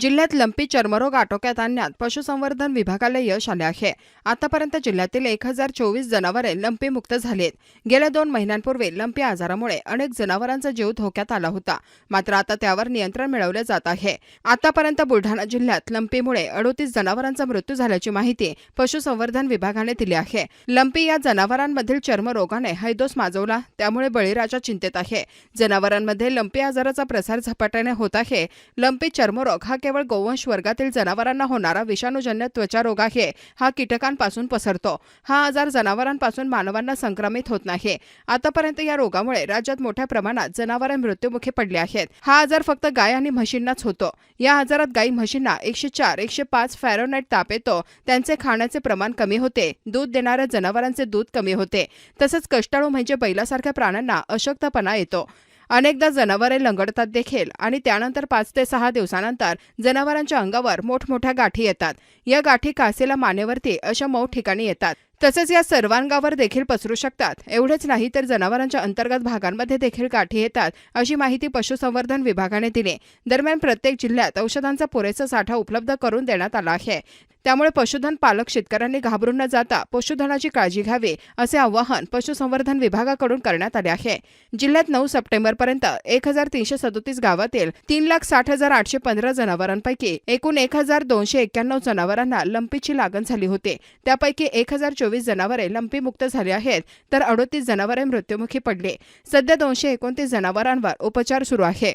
जिल्ह्यात लंपी चर्मरोग आटोक्यात आणण्यात पशुसंवर्धन विभागाला यश आले आहे. आतापर्यंत जिल्ह्यातील एक हजार चोवीस जनावरे लंपी मुक्त झालीत. गेल्या दोन महिन्यांपूर्वी लंपी आजारामुळे अनेक जनावरांचा जीव धोक्यात आला होता. मात्र आता त्यावर नियंत्रण मिळवले जात आहे. आतापर्यंत बुलढाणा जिल्ह्यात लंपीमुळे अडोतीस जनावरांचा मृत्यू झाल्याची माहिती पशुसंवर्धन विभागाने दिली आहे. लंपी या जनावरांमधील चर्मरोगाने हैदोस माजवला त्यामुळे बळीराजा चिंतेत आहे. जनावरांमध्ये लंपी आजाराचा प्रसार झपाट्याने होत आहे. लंपी चर्मरोग हा केवळ गोवंश वर्गातील जनावरांना होणारा विषाणूजन्य त्वचा रोग आहे. हा कीटकांपासून पसरतो. हा आजार जनावरांपासून मानवांना संक्रमित होत नाही. आतापर्यंत या रोगामुळे राज्यात मोठ्या प्रमाणात जनावरे मृत्यूमुखी पडली आहेत. हा आजार फक्त गाय आणि म्हशींनाच होतो. या आजारात गाई म्हशींना एकशे चार एकशे पाच फॅरोनाईट ताप येतो. त्यांचे खाण्याचे प्रमाण कमी होते. दूध देणाऱ्या जनावरांचे दूध कमी होते. तसंच कष्टाळू म्हणजे बैलासारख्या प्राण्यांना अशक्तपणा येतो. अनेकदा जनावरे लंगडतात देखील आणि त्यानंतर पाच ते सहा दिवसानंतर जनावरांच्या अंगावर मोठमोठ्या गाठी येतात. या गाठी कासेला मानेवरती अशा मऊ ठिकाणी येतात. तसेच या सर्वांगावर देखील पसरू शकतात. एवढेच नाही तर जनावरांच्या अंतर्गत भागांमध्ये देखील गाठी येतात अशी माहिती पशुसंवर्धन विभागाने दिली. दरम्यान प्रत्येक जिल्ह्यात औषधांचा पुरेसा साठा उपलब्ध करून देण्यात आला आहे. त्यामुळे पशुधन पालक शेतकऱ्यांनी घाबरून न जाता पशुधनाची काळजी घ्यावी असे आवाहन पशुसंवर्धन विभागाकडून करण्यात आले आहे. जिल्ह्यात नऊ सप्टेंबरपर्यंत एक हजार तीनशे सदोतीस गावातील तीन लाख साठ हजार आठशे पंधरा जनावरांपैकी एकूण एक हजार दोनशे एक्क्याण्णव जनावरांना लंपीची लागण झाली होती. त्यापैकी एक हजार चोवीस जनावरे लंपी मुक्त झाली आहेत तर अडोतीस जनावरे मृत्युमुखी पडली. सध्या दोनशे एकोणतीस जनावरांवर उपचार सुरू आहे.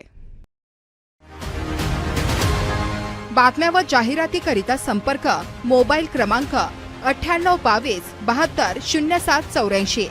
बातम्या व जाहिरातीकरिता संपर्क मोबाईल क्रमांक अठ्ठ्याण्णव बावीस बहात्तर शून्य सात चौऱ्याऐंशी.